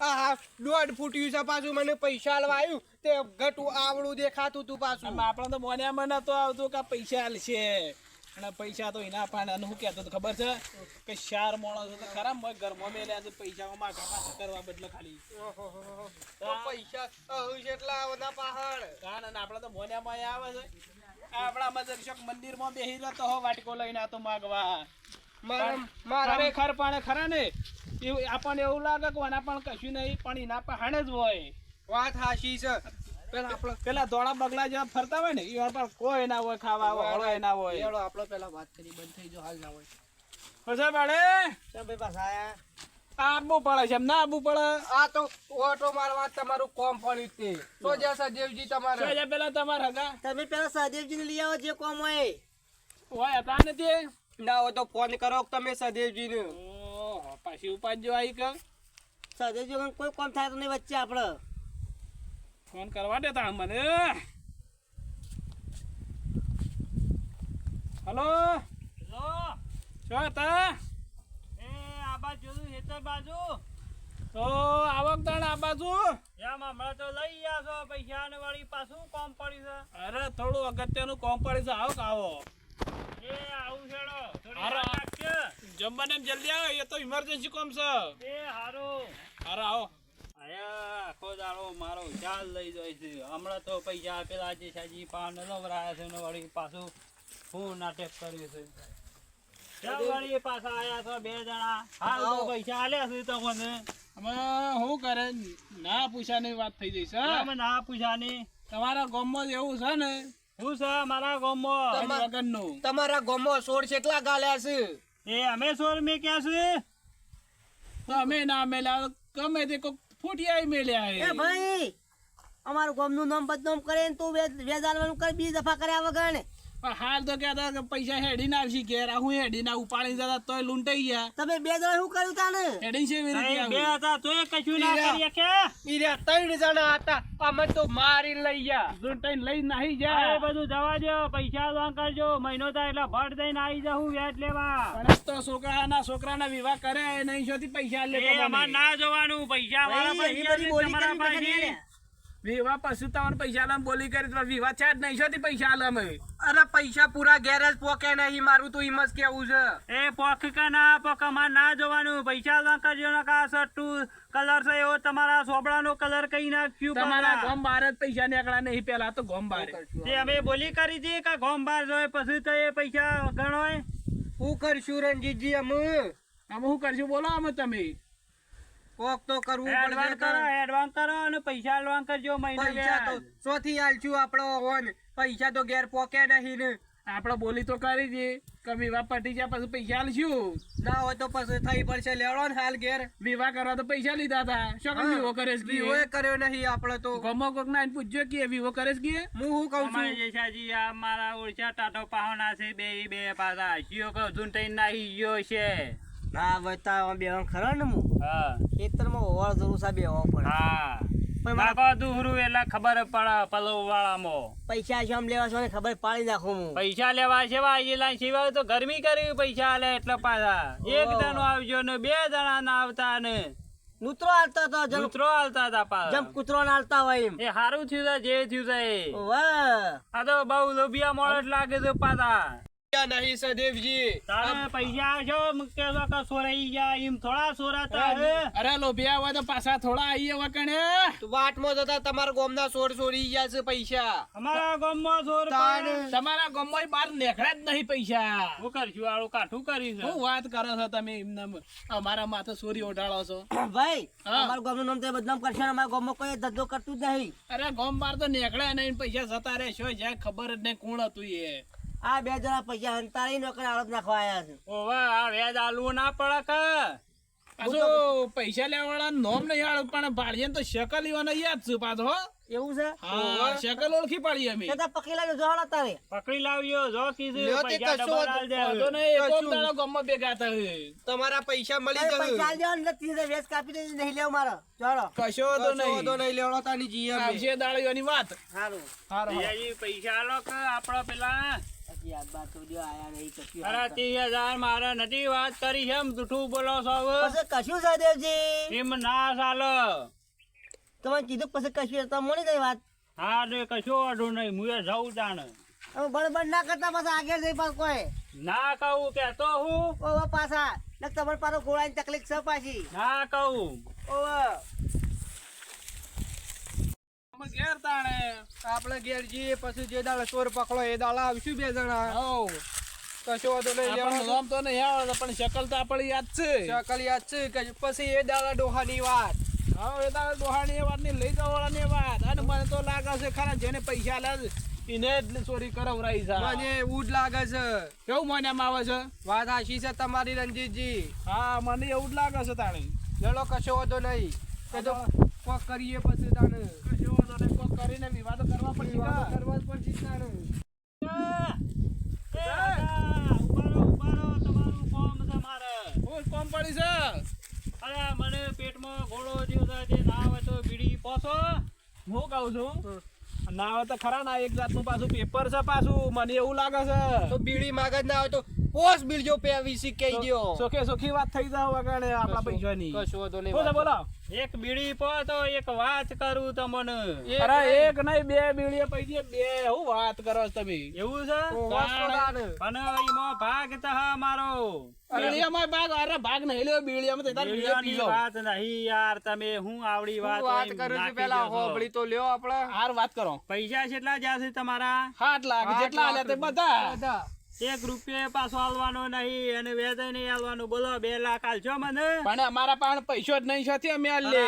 આ દોઢ ફૂટ્યું છે પાછું મને પૈસા આલવા આવ્યું તે ઘટું આવડું દેખાતું તું પાછું. આપણે તો તો મને નતો આવતું કે પૈસા આલશે. અને પૈસા તો એના પાને શું કહેતો હતો ખબર છે? કે ચાર માણસો તો ખરા મોય ઘરમાં મેલ્યા છે પૈસા માં પાછા કરવા બદલે ખાલી. પૈસા એટલા બધા પહાડ. અને આપણે તો મોન્યામાં આવે છે. આપણા મંદિર મંદિરમાં બેસી રહેતો હો વાટકો લઈને આ તો માગવા. ખરેખર પણ ખરા ને? એવું આપણને એવું લાગે કે એના પણ કશું નહીં પણ એના પણ હાણે જ હોય. વાત હાશી છે. પેલા આપણો પેલા બગલા જેવા ફરતા હોય ને કોઈ ના હોય ખાવા હોય ના હોય. લેવડો આપણો પેલા વાત કરી બંધ થઈ જો હાલ ના હોય. પછી બાળે ચાલ ભાઈ પાછા આયા? આબુ પડે છે એમ ના આબુ પડે? આ તો ઓટો મારવા તમારું કોમ પડ્યું તે. તો જ્યાં સદેવજી તમારે પેલા તમારા હગા તમે પેલા સહદેવજીને લઈ આવો જે કોમ હોય હોય હતા નથી ના હોય તો ફોન કરો તમે સદેવજીને પાછી ઉપાડજો આવી કે સદેવજી કોઈ કોમ થાય તો નહીં વચ્ચે આપણે ફોન કરવા દેતા મને. હલો? શું હતા? એ આ બાજુ જોયું હેતર બાજુ. તો આવક તાણ આ બાજુ? એમ હમણાં તો લઈ ગયા છો પૈસા ને વળી પાછું કોમ પડ્યું અરે થોડું અગત્યનું કોમ પડી છે. આવો આવો. જમવાને જલ્દી આવે એ તો ઇમરજન્સી કોમ છે. એ હારો. હારો આવો. આયા આખો દાડો મારો ચાલ લઈ જાય છે. હમણાં તો પૈસા પેલા જે સાજી પાન લવરાયા છે ને વળી પાછું હું નાટક કર્યું છે. વળી પાછા આયા છો બે જણા. હાલ તો પૈસા આલ્યા છે તમને. અમે શું કરે? ના પૂછાની વાત થઈ જઈ છે એમ ના પૂછાની. તમારા ગામમાં જ એવું છે ને? શું છે મારા ગામમાં એની વગરનું. તમારા ગોમો સોળ કેટલા ગાલ્યા છે. એ અમે સોર મેં ક્યાં છે? અમે ના મેલા ગમે તે કોક ફૂટિયા મેલ્યા એ હે ભાઈ અમારું ગામનું નામ બદનામ કરે તું વેજ વેજ આલવાનું કર બીજી દફા કર્યા વગર ને. પણ હાલ તો કહેતા કે પૈસા હેડી ના આવશે ઘેર હું હેડી ના ઉપાડી જતા તોય લૂંટાઈ ગયા. તમે બે જણા શું કર્યું તાને? હેડી છે બે હતા તોય કશું ના. કરીએ કે? ઈરે ત્રણ જણા હતા અમે તો મારી લઈ ગયા. લૂંટાઈ લઈ નાહી જાય બધું જવા દો પૈસા લોન કરજો. મહિનો થાય એટલે ભટ દઈને આવી જાઉં વ્યાજ લેવા. પણ તો છોકરાના છોકરાના વિવાહ કરે નહીં છોથી પૈસા લે અમાર ના જોવાનું પૈસા એવી પૈસા વિવાહ પછી તમને પૈસા લે બોલી કરી તો વિવાહ છે જ નહીં. શોથી પૈસા લે અમે અરે પૈસા પૂરા ગેરેજ પોકે નહીં. મારું તો ઈમ કેવું છે. એ પોખ કે ના પોખ અમાર ના જોવાનું. પૈસા લોન કરજો ને કા સટ્ટુ કલર છે એવો તમારા સોબડાનો કલર કઈ નાખ્યું તમારા ગોમ બહાર જ પૈસા નીકળ્યા નહીં. પેલા તો ગોમ બહાર તે અમે બોલી કરી હતી કે ગોમ બાર જોય પછી તો એ પૈસા ગણોય હું કરશું રણજીતજી અમે? અમે શું કરશું? બોલો અમે તમે. કોક તો કરવું એડવાન્સ કરો એડવાન્સ કરો અને પૈસા એડવાન્સ કરજો મહિને પૈસા તો. સોથી આલશું આપણો ઓન. પૈસા તો ઘેર પોકે નહીં ને. આપણે બોલી તો કરી છે કે વિવાહ પટી જાય પછી પૈસા આલશું. ના હોય તો પછી થઈ પડશે. લેવડો ને હાલ ઘેર. વિવાહ કરવા તો પૈસા લીધા હતા. શું કામ વિવો કરે છે વિવો કર્યો નહીં આપણે તો. ગમો કોક ના પૂછજો કે વિવો કરે છે કે હું શું કઉ અમારે છું જેઠાજી આ મારા ઓળખ્યા ટાટો પાહોના છે બે બે પાછા શિયો કહું ઝૂંટાઈ નાહી ગયો છે. ના બતા બેવા ખરો ને હું હા. ખેતરમાં ઓવર જરૂર સા બેવા પડે. હા. ખબર પડે પલવ વાળામાં પૈસા શું લેવા છો ને ખબર પાડી નાખું હું પૈસા લેવા સેવા આયેલા સિવાય તો ગરમી કરી પૈસા આલે એટલે પાછા. એક. જણો આવજો ને બે જણા ના આવતા ને. નૂતરો હાલતા હતા જમ કૂતરો હાલતા હતા જમ કૂતરો ના હાલતા હોય એમ. એ સારું થયું છે જે થયું છે વાહ. આ તો બહુ લોભિયા મોડસ લાગે છે પાછા. નહીં સદેવજી તારે પૈસા આવશો મૂકે સોરાઈ ગયા એમ થોડા સોરાતા હે? અરે લોભિયા હોય તો પાછા થોડા આઈએ વકણે વાટમાં જતા તમારા ગોમના સોર સોરી ગયા છે પૈસા. અમારા ગામમાં સોર. તમારા ગામમાં બહાર નેખડા જ નહીં પૈસા. હું કરશું? આળું કાઠું કરી છે. શું વાત કરો છો તમે એમને અમારા માથે સોરી ઓઢાડો છો. ભાઈ અમારા ગામનું નામ તો બદનામ કરશે અમારા ગામમાં કોઈ ધંધો કરતું જ નહીં. અરે ગામ બહાર તો નેખડા નહીં પૈસા જતા રહે શું જાય ખબર જ નહીં કોણ હતું એ. આ બે જણા પૈસા હંતાળી નોકર આરોપ નાખવા આવ્યા છે. ઓવે આ વેજ આલવું ના પડે કે? પાછો પૈસા લેવા વાળા નોમ નહીં આળ પણ ભાડીએ તો શકલ ઈવાનો યાદ છે પાછો એવું છે? હા શકલ ઓળખી પાડી અમે. તે પકડી લાવ્યો જોડો તારે. પકડી લાવ્યો જો કીધું લ્યો તે પૈસા કશો ડબલ આલ દે. નહીં, એક કશું. જ ભેગા થાય. તમારા પૈસા મળી અરે પૈસા જશે દેવા ને ત્રીસ વેસ કાપી દે નહીં લેવ મારો. ચાલો કશો તો નહીં તો નહીં. લેવડો તાની જીયા. આવશે દાડીઓની વાત. સારું સારું. પૈસા આલો કે આપણો પેલા સાચી આ વાત તો જો આયા નહીં કશું અરે વાત ત્રીસ હજાર મારે નથી વાત કરી છે એમ જૂઠું બોલો છો હવે. કશું સહદેવજી એમ ના ચાલે. તમે કીધું પછી કશું તમે મળી ગઈ વાત? હા તે કશું વાંધો નહીં હું એ જાઉં તાણ બળબડ ના કરતા પાછા આગળ જઈ પાછું કોઈ. ના કહું કેતો હું. ઓવા પાછા ને તમારે પાછો ઘોડાની તકલીફ છે પાછી. ના કહું. ઓવા. અમે ઘેર તાણે. આપણે ઘેર જઈએ પછી જે દાડે ચોર પકડો એ દાડા આવશું બે જણા. કશો વાંધો નહીં લેવાનો. નામ તો નહીં આવડે પણ શકલ તો આપણે યાદ છે. શકલ યાદ છે કે પછી એ દાડા ડોહાની વાત. હા એ તારે ડોહાની વાતની લઈ જવાળાની વાત. અને મને તો લાગે છે ખરા જેને પૈસા લે એને ચોરી કરાવરાઈ છે. મને એવું જ લાગે છે. કેવું મને એમ આવે છે? વાત આશી છે તમારી રણજીતજી હા મને એવું જ લાગે છે તાણી. ચલો કશો વાંધો નહીં. કે તો કરીએ પછી કોક કરીને વિવાદો કરવા પડશે વિવાદો કરવા જ પડશે જ તાને. એ કાકા, ઊભા રહો, તમારું કામ છે મારે. હું જ કોમ પડી છે અરે મને પેટમાં ઘોડો જેવો છે, ના હોય તો બીડી પોસો. હું કહું છું ના હોય તો ખરા ના એક જાતનું પાછું પેપર છે પાછું મને એવું લાગે છે તો બીડી માગજ ના હોય તો પોસ બિલ જો પેવી કહી દો સોખે સોખી વાત થઈ જાવ વગર આપણા પૈસાની. કશો વાંધો નહીં બોલો બોલો. એક બીડી પો તો એક વાત કરું તમને. અરે એક નહીં બે બીડીએ દે બે હું વાત કરો તમે? એવું છે. અને એમાં ભાગ તહ મારો. બીડીયામાં ભાગ અરે ભાગ નહીં. લ્યો બીડીયામાં તો તાર બીડીએ પી વાત નહીં યાર તમે. હું આવડી વાત વાત કરું છું પેલા. હોબળી તો લ્યો આપડે હાર વાત કરો. પૈસા કેટલા જ્યાં છે તમારા? હાથ લાખ જેટલા આલ્યા તે બધા. બધા. એક રૂપિયા પાછો આલવાનો નહીં અને વેદય નહીં આલવાનું બોલો બે લાખ આલજો મને. પણ અમારા પાસે પૈસો જ નહીં સાથી અમે આલ લે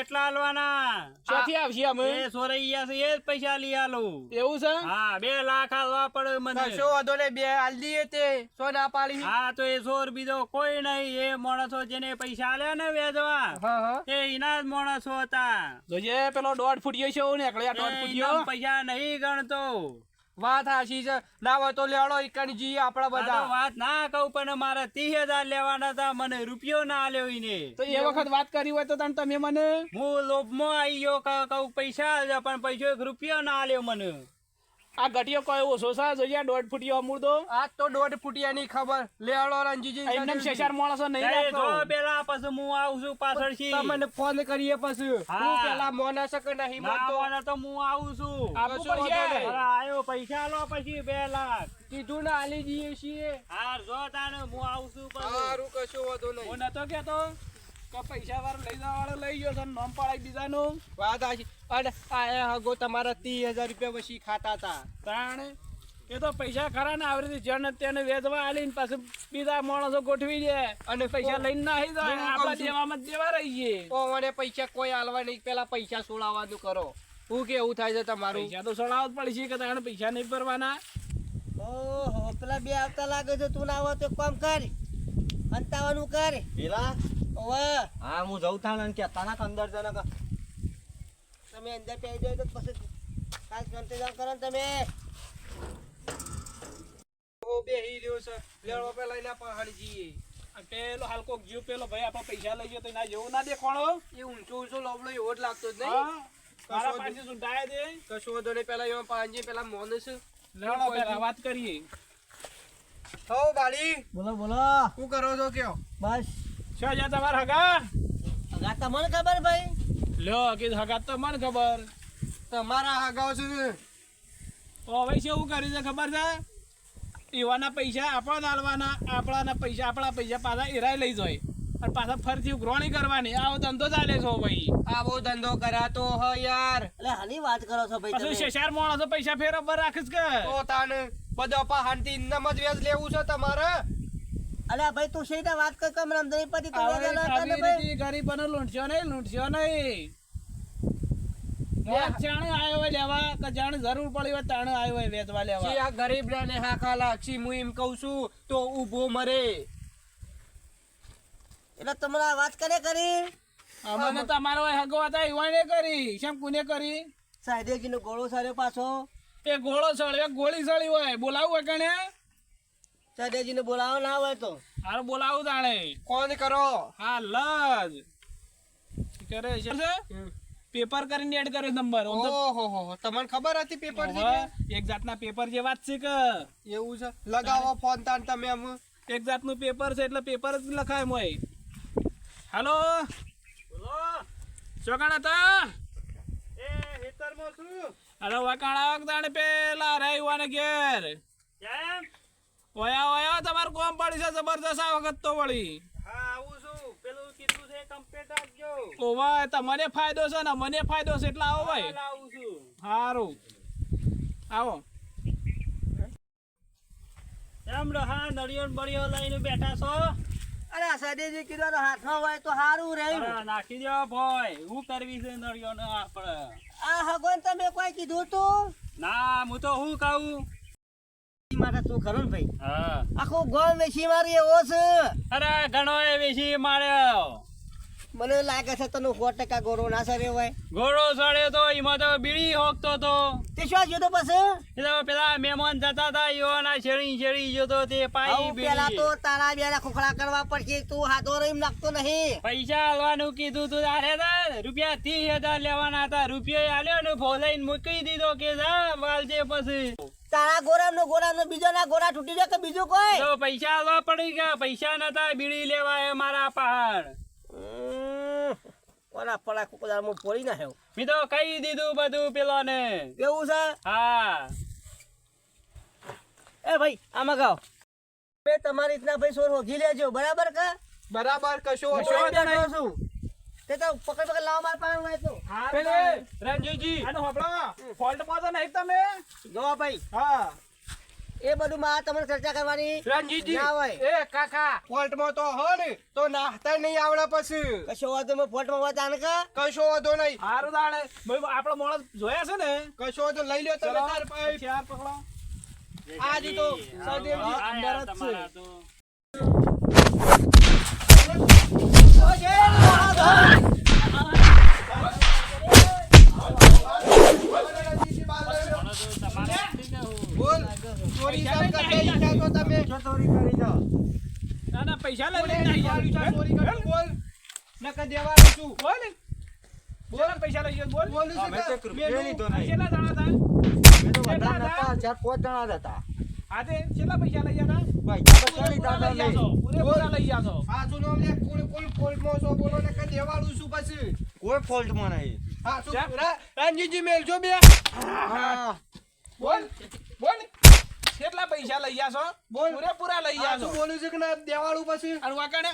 એટલા આલવાના સાથી આવશે અમે? એ સોરૈયા છે એ જ પૈસા લઈ આલો એવું છે? હા બે લાખ આલવા પડે મને. શું વાંધો લે બે આલ દઈએ તે સો ના પાડી. હા તો એ સોર બીજો કોઈ નહીં એ માણસો જેને પૈસા આલ્યા ને હા એ એના જ માણસો હતા. જોજે પેલો દોઢ ફૂટ્યો છે એવું નીકળે દોઢ ફૂટ્યો. પૈસા નહીં ગણતો. વાત હાશી છે. ના હોય તો લેવડો ઈકણ જઈએ આપડા બધા. વાત ના કહું પણ મારા ત્રીસ હજાર લેવાના હતા મને રૂપિયો ના આલ્યો ને તો એ વખત વાત કરી હોય તો તને તમે મને? હું લોભમાં આવી ગયો કહું પૈસા પણ પૈસો એક રૂપિયો ના આલ્યો મને. આ ગટિયો કોઈ ઓછો છે જોજે દોઢ ફૂટિયો અમૂર્દો આ તો દોઢ ફૂટિયાની ખબર. લેવાડો રંજીજી એમને શેષાર માણસો નહીં રાખતો પેલા પછી હું આવું છું પાછળથી. તમને ફોન કરીએ પછી. હા. પેલા મોના શકે નહીં ના માનતો આવવાના તો હું આવું છું. કશો પડશે આયો પૈસા લો પછી બે લાખ. કીધું ને આલી જઈએ છીએ. હાર જો તાને હું આવું છું પછી. સારું કશું વધુ નહીં. હું નતો કેતો કે પૈસા વાળો લઈ જવા વાળો લઈ ગયો છે નામ પડાય બીજાનું. વાત હાશી અને આ હગો તમારા ત્રીસ હજાર રૂપિયા પછી ખાતા હતા. તાણે એ તો પૈસા ખરા ને આવી રીતે તેને વેચવા આલીને પાછું બીજા માણસો ગોઠવી દે. અને પૈસા લઈને નાહી જાય. આપણા દેવામાં દેવા રહી ઓ મને પૈસા કોઈ આલવા નહીં. પેલા પૈસા સોળાવાનું કરો. હું કેવું થાય છે તમારું? પૈસા તો સડાવ જ પડશે કે તાણે પૈસા નહીં ભરવાના. ઓહો પેલા બે આવતા લાગે છે તું ના આવે તો કામ કર. અંતાવાનું કર. પેલા? ઓવે. હા હું જઉં થાણ અને કહેતા ના અંદર જને તમે અંદર પહેરી જાય તો પછી કાલ કંટે કરો તમે. ઓ છે. પહાડી જઈએ પેલો જીવ પેલો ભાઈ આપણા પૈસા લઈ ગયો તો એના જેવું ના દેખાણો? એ ઊંચો ઊંચો લોબડો એવો જ લાગતો જ નહીં. મારા પાસે સુંટાય દે. કશો વાંધો નહીં પેલા એમાં પાંજે પેલા મોનસ પહેલા વાત કરીએ. હો બાળી. બોલો બોલો. શું કરો છો કયો? બસ. શું છે તમારા હગા? ખબર ભાઈ. હગા તો મને ખબર. તમારા હગાવ છે તો હવે શું કર્યું છે ખબર છે? એવાના પૈસા આપણા આલવાના આપણાના પૈસા આપણા પૈસા પાછા એરાય લઈ જાય. અને પાછા ફરતી ઉઘરાણી કરવાની. આવો ધંધો ચાલે છો ભાઈ. આવો ધંધો કરાતો હ યાર. એટલે હાની વાત કરો છો ભાઈ તમે. શેષાર માણસો પૈસા ઉપર રાખીશ કે? તો તાને બધો પહાડથી ઇન્દમ જ લેવું છે તમારે? અલ્યા ભાઈ તું સીધા વાત કર કમ રમધણી પતિ તો આવી ભાઈ. ગરીબોને લૂંટશો નહીં લૂંટશો નહીં. જાણે આવ્યો હોય લેવા કે જાણે જરૂર પડી હોય તાણે આવ્યો હોય વેચવા લેવા. આ ગરીબ ને હા ખાલા? છી હું એમ કહું છું તો ઊભો મરે. એટલે તમને વાત કરે કરી? અમને તમારો હગો હતા કરી. શેમ કોને કરી? સાહેબજીનો ગોળો સાર્યો પાછો. એ ઘોડો સળ્યો ગોળી સળી હોય બોલાવું હોય કણે? સાહેદેજી ને બોલાવો ના હોય તો. હાર બોલાવું તાણે. કોણ કરો. હા લજ. કરે છે? પેપર કરીને એડ કર્યો નંબર. ઓહો હો હો. તમને ખબર હતી પેપર છે એક જાતના પેપર જે વાત છે કે? એવું છે? લગાવો ફોન તાન તમે એમ. એક જાતનું પેપર છે એટલે પેપર જ લખાય મોય. હાલો? ચોકાણા તા? એ ખેતરમાં છું. અરે વકાણા વખતાણે પેલા રહેવાને ઘેર. કેમ ઓયા ઓયા તમારું કોમ પડી છે જબરદસ્ત આ વખત તો વળી. હા આવું છું. પેલું કીધું છે કમ્પ્લીટ આપજો ઓવા તમને ફાયદો છે ને મને ફાયદો છે એટલે આવો ભાઈ. આવું છું. સારું આવો. એમ રહા નળિયો બળિયો લઈને બેઠા છો? અરે સદેજી કીધું તો હાથમાં હોય તો સારું રહ્યું. નાખી દો ભાઈ. હું કરવી છે નળિયો ને આપણે? આ હગવાન તમે કોઈ કીધું તું ના હું તો હું કહું? ઈ તું ખરો ને ભાઈ? આખો ગોળ વેચી મારી એવો છે. અરે ઘણો એ વેચી માર્યો. મને લાગે છે તને સો ટકા ગોળો ના સરે હોય. ગોળો સડે તો એમાં તો બીડી હોકતો તો. તે શું જોતો પછી? એ તો પેલા મહેમાન જતા હતા યોના છેડી શેરી જતો તે પાઈ પેલા તો તારા બેના ખોખડા કરવા પડશે તું હાથો રહીમ નાખતો નહીં. પૈસા આલવાનું કીધું તું તારે રૂપિયા ત્રીસ હજાર લેવાના હતા. રૂપિયા આલ્યો ને ફોલાઈને મૂકી દીધો કે જા વાલજે પછી. તારા ગોરામ નો ગોરામ નો બીજો ના ગોરા તૂટી જાય કે બીજું કોઈ? તો પૈસા લો પડી ગયા. પૈસા નતા બીડી લેવા એ મારા પહાડ. કોના પડા કુકડાર મો ફોડી નાખ્યો. મેં તો કહી દીધું બધું પેલો ને કેવું છે? હા. એ ભાઈ આમાં ગાઓ. બે તમારી રીતના ભાઈ સોર હોગી લેજો. બરાબર કે? બરાબર કશો કશો. છું તે તો પકડ પકડ લાવો માર પાસે હોય તો. પેલે રણજીતજી. આનો હોપડો ફોલ્ટમાં તો નહીં તમે. જો ભાઈ. હા. એ બધું માં તમને ચર્ચા કરવાની રણજીતજી. ના હોય. એ કાકા. ફોલ્ટમાં તો હો ને તો નાહતા નહીં આવડે પછી. કશો વાંધો મેં માં વાત આને કા? કશો વાંધો નહીં. સારું દાડે ભાઈ આપણો માણસ જોયા છે ને? કશો વાંધો લઈ લ્યો તમે આ પકડો. આજી તો સદેવજી અંદર જ છે. તમારા તો. પણ તો તમારે નથી ને હું. બોલ ચોરી કેમ કરતા ઈચ્છા છો તમે ચોરી કરી જાઓ ના ના પૈસા લઈને બોલ. નકર દેવાનું છું બોલ બોલ પૈસા લઈ બોલ બોલું રૂપિયા લીધો નહીં. કેટલા જણા હતા ચાર પાંચ જણા હતા. હા તે કેટલા પૈસા લઈ હતા? પૈસા લઈ ચાલી પૂરેપૂરા લઈ જાશો, નહીં પૂરેપૂરા અમને જાશો. પાછું ફોલ્ટ લે કુલ કુલ ફોલ્ટમાં છો બોલો ને કે દેવાળું છું પછી. કોઈ ફોલ્ટમાં નહીં. હા શું રણજીતજી મેલજો બે. હા. બોલ બોલ. કેટલા પૈસા લઈ જાશો બોલ. પૂરેપૂરા લઈ હા, જાશો શું બોલું છું કે ના દેવાળું પછી? અને વાંકાણે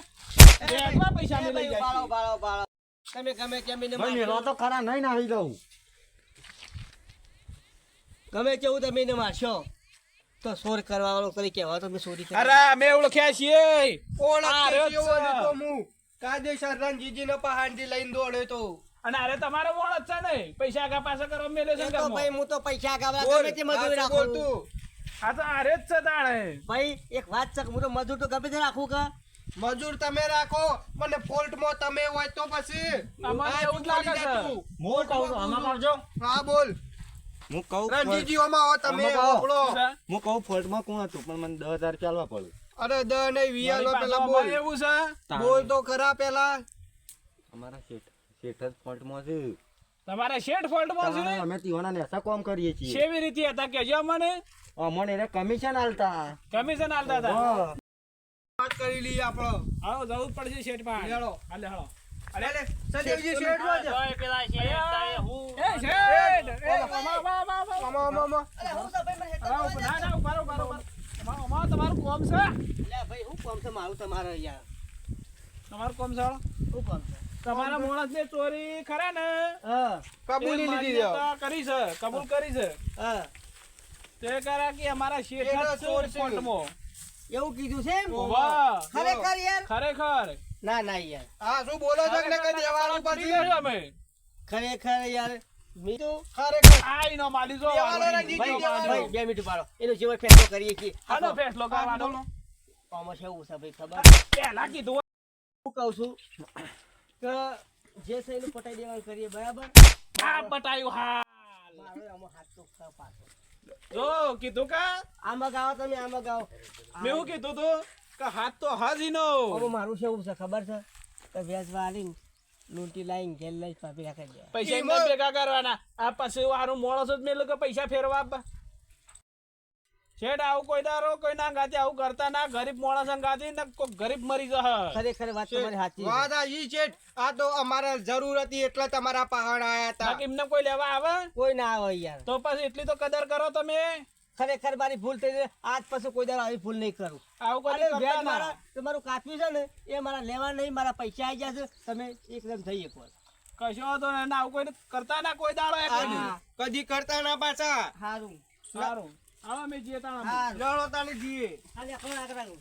કેટલા પૈસા લઈ ભાઈ બાળો બાળો બાળો તમે ગમે કેમ એને ભાઈ મેલો તો ખરા નહીં નાહી દઉં ગમે કેવું તમે એને મારશો. તો સોર કરવા વાળો કરી કેવા તો મેં ચોરી અરે અમે ઓળખ્યા છીએ. ઓળખ આ રહ્યો જ કેવો છે. હતો હું કાયદેસર રણજીતજીને પહાડથી લઈને દોડ્યો તો. અને અરે તમારો મોણ છે ને. પૈસા આગા પાછા કરવા મેલે છે તો ભાઈ હું તો પૈસા બોલ, ગમે તે મજૂરી રાખું. તું. હા તો અરે જ છે તાણે. ભાઈ એક વાત છે કે હું તો મજૂર તો ગમે તે રાખું કે? મજૂર તમે રાખો મને ફોલ્ટમાં તમે હોય તો પછી. અમારે એવું જ લાગે છે. મોટ આવું આમાં કરજો હા બોલ. હું કહું રણજીતજી આમાં આવો તમે આમાં હું કહું ફોલ્ટમાં કોણ હતું? પણ મને દસ હજાર ચાલવા પડે. અરે દ નહીં વીઆર લો પેલા બોલ. એવું છે? બોલ તો ખરા પેલા. અમારા શેઠ શેઠ જ ફોલ્ટમાં છે. તમારા શેઠ ફોલ્ટમાં છે? અમે તીવાના નેસા કામ કરીએ છીએ. કેવી રીતે હતા? કેજો અમને. અમને એને કમિશન આલતા. કમિશન આલતા હતા? વાત કરી લઈએ આપણો આવો જવું પડશે શેઠ પાસે. હેલો. હાલે હાલો. અરે સદેવજી શેઠમાં જા. તોય પેલા શેઠ તારે હું એ શેઠ એ બોલો. મા મા મા મા આમાં, આમાં, આમાં. અરે હું તો ભાઈ મને હેઠળ ના ના ઉભારો ઉભારો ઉભારો. અમા- અમા તમારું કોમ છે? લે ભાઈ હું કોમ છે? મારું તમારે યાર. તમારું કોમ છે? હું કોમ છે? તમારા માણસ ને ચોરી ખરા ને? હા. કબૂલી લીધી કરી છે કબૂલ કરી છે. હા. તે કરા કે અમારા શેઠ ચોર. એવું કીધું છે ખરેખર યાર? ખરેખર. ના ના યાર. હા શું બોલો છો કે કઈ દેવાળું પડી પછી? અમે. ખરેખર યાર મીઠું? ખરેખર. આઈ નો માલી જો ભાઈ બે મિનિટ પાડો એનો જેવો ફેસલો કરીએ કે આનો ફેસલો કરવાનો. છે એવું છે ભાઈ ખબર? પહેલા કીધું હું કહું છું કે જે છે એનું પટાઈ દેવાનું કરીએ બરાબર? આ પટાયું હાલ મારો આમાં હાથ તો પાછો. જો કીધું કા? આમાં ગાઓ તમે આમાં ગાઓ. મેં એવું કીધું તું? કે હાથ તો હાજીનો હવે મારું છે એવું છે ખબર છે? કે વેચવા વાળી લૂંટી લાઈન ઘેર લઈ ભેગા કરી દે. પૈસા એમાં- ભેગા કરવાના. આ પછી હારું મોણસ જ મેં લોકો પૈસા ફેરવા આપવા. શેઠ આવું કોઈ દારો કોઈ ના ગાતે આવું કરતા ના. ગરીબ માણસ ગાતી ને કોઈ ગરીબ મરી જશે. ખરેખર વાત તમારી સાચી વાત આ ઈ છે આ તો અમારે જરૂર હતી એટલે તમારા પહાડ આયા હતા. બાકી એમને કોઈ લેવા આવે? કોઈ ના આવે યાર. તો પછી એટલી તો કદર કરો તમે. ખરેખર મારી ભૂલ થઈ આજ પછી કોઈ દર આવી ભૂલ નહીં કરું. આવું મારા તમારું કાપ્યું છે ને એ મારા લેવા નહીં મારા પૈસા આવી ગયા છે. તમે એકદમ થઈ શકો કશો તો ના આવું કોઈ કરતા ના કોઈ દાડો કદી કરતા ના પાછા. સારું સારું આવો મેં જીએ તાણ લડો તાને જીએ આગળ આગળ